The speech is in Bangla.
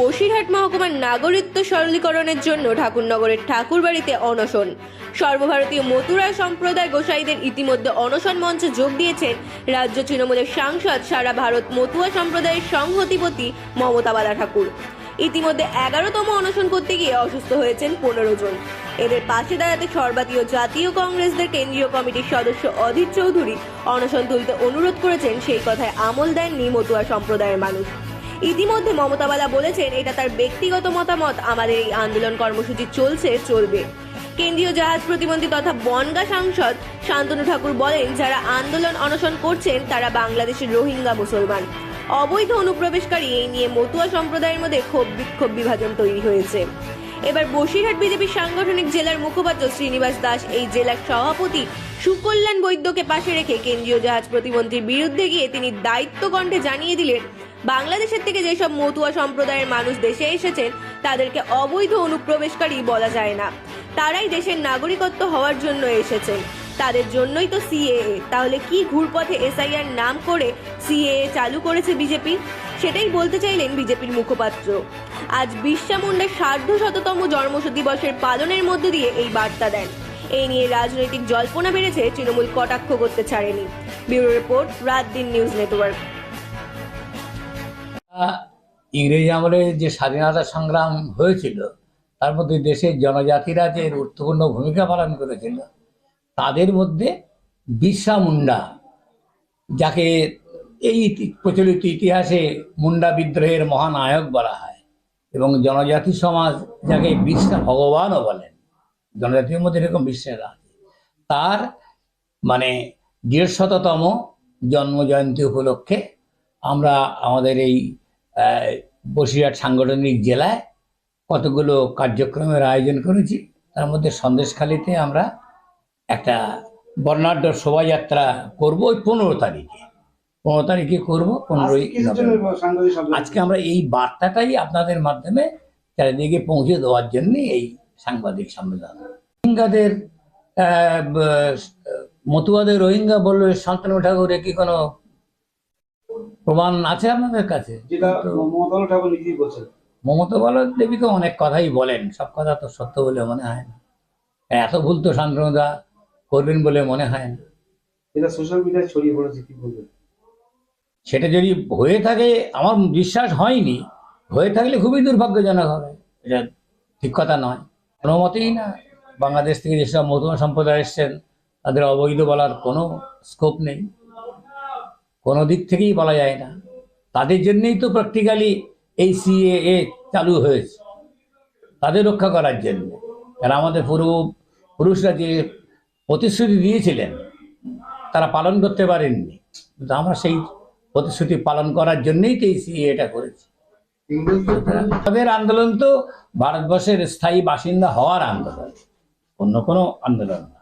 বসিরহাট মহকুমার নাগরিকত্ব সরলীকরণের জন্য ঠাকুরনগরের ঠাকুরবাড়িতে অনশন। সর্বভারতীয় মথুরা সম্প্রদায় গোসাইদের ইতিমধ্যে অনশন মঞ্চে যোগ দিয়েছেন রাজ্য তৃণমূলের সাংসদ সারা ভারত মতুয়া সম্প্রদায়ের সংহতিপতি মমতা বালা ঠাকুর ইতিমধ্যে এগারোতম অনশন করতে গিয়ে অসুস্থ হয়েছেন পনেরো জন। এদের পাশে দাঁড়াতে সর্বাতীয় জাতীয় কংগ্রেসদের কেন্দ্রীয় কমিটির সদস্য অধীর চৌধুরী অনশন তুলতে অনুরোধ করেছেন, সেই কথায় আমল দেননি মতুয়া সম্প্রদায়ের মানুষ। ইতিমধ্যে মমতা বালা বলেছেন, এটা তার ব্যক্তিগত মতামত, আমাদের এই আন্দোলন কর্মসূচি চলছে, চলবে। কেন্দ্রীয় জাহাজ প্রতিমন্ত্রী তথা বনগা সাংসদ শান্তনু ঠাকুর বলেন, যারা আন্দোলন অনশন করছেন, তারা বাংলাদেশের রোহিঙ্গা মুসলমান। অবৈধ অনুপ্রবেশকারী, এই নিয়ে মতুয়া সম্প্রদায়ের মধ্যে ক্ষোভ বিক্ষোভ বিভাজন তৈরি হয়েছে। এবার বসিরহাট বিজেপির সাংগঠনিক জেলার মুখপাত্র শ্রীনিবাস দাস, এই জেলার সভাপতি সুকল্যাণ বৈদ্যকে পাশে রেখে কেন্দ্রীয় জাহাজ প্রতিমন্ত্রীর বিরুদ্ধে গিয়ে তিনি দায়িত্ব কণ্ঠে জানিয়ে দিলেন বাংলাদেশের থেকে যেসব মতুয়া সম্প্রদায়ের মানুষ দেশে এসেছেন, তাদেরকে অবৈধ অনুপ্রবেশকারী বলা যায় না। তারাই দেশের নাগরিকত্ব হওয়ার জন্য এসেছেন। তাদের জন্যই তো সিএএ। তাহলে কি ঘুরপথে এসআইআর নাম করে সিএএ চালু করেছে বিজেপি? সেটাই বলতে চাইলেন বিজেপির মুখপাত্র। আজ বিরসা মুন্ডার সার্ধ শততম জন্ম দিবসের পালনের মধ্য দিয়ে এই বার্তা দেন। এই নিয়ে রাজনৈতিক জল্পনা বেড়েছে তৃণমূল কটাক্ষ করতে ছাড়েনি। ব্যুরো রিপোর্ট রাত দিন নিউজ নেটওয়ার্ক। ইংরেজ আমলে যে স্বাধীনতা সংগ্রাম হয়েছিল, তার মধ্যে দেশের জনজাতিরা যে গুরুত্বপূর্ণ ভূমিকা পালন করেছিল, তাদের মধ্যে বিরসা মুন্ডা, যাকে এই প্রচলিত ইতিহাসে মুন্ডা বিদ্রোহের মহানায়ক বলা হয় এবং জনজাতি সমাজ যাকে বিরসা ভগবানও বলেন, জনজাতির মধ্যে এরকম বিশ্বাস আছে। তার মানে দেড়শততম জন্ম জয়ন্তী উপলক্ষে আমরা আমাদের এই বসিরহাট সাংগঠনিক জেলায় কতগুলো কার্যক্রমের আয়োজন করেছি। তার মধ্যে সন্দেশখালিতে আমরা একটা বর্ণাঢ্য শোভাযাত্রা করব ওই পনেরো তারিখে। পনেরো তারিখে করব পনেরোই আজকে আমরা এই বার্তাটাই আপনাদের মাধ্যমে চারিদিকে পৌঁছে দেওয়ার জন্য এই সাংবাদিক সম্মেলন। রোহিঙ্গাদের মতুয়াদের রোহিঙ্গা বলল শান্তনু ঠাকুরের কি কোনো প্রমাণ আছে আপনাদের কাছে? মমতা বল দেবী তো অনেক কথাই বলেন সব কথা তো সত্য বলে মনে হয় না। এত ভুল তো শান্তনুদা করবেন বলে মনে হয় না। সোশ্যাল মিডিয়ায় ছড়িয়ে পড়েছে কি বলবেন? সেটা যদি হয়ে থাকে আমার বিশ্বাস হয়নি হয়ে থাকলে খুবই দুর্ভাগ্যজনক হবে। এটা ঠিক কথা নয়। কোনো মতেই না বাংলাদেশ থেকে যেসব মতুয়া সম্প্রদায় এসছেন তাদের অবৈধ বলার কোনো স্কোপ নেই। কোনো দিক থেকেই বলা যায় না। তাদের জন্যই তো প্র্যাকটিক্যালি এই সিএএ চালু হয়েছে। তাদের রক্ষা করার জন্য। কারণ আমাদের পূর্ব, পুরুষরা যে প্রতিশ্রুতি দিয়েছিলেন, তারা পালন করতে পারেননি। কিন্তু আমরা সেই প্রতিশ্রুতি পালন করার জন্যই তো এই সিএটা করেছি। তাদের আন্দোলন তো ভারতবর্ষের স্থায়ী বাসিন্দা হওয়ার আন্দোলন, অন্য কোনো আন্দোলন না।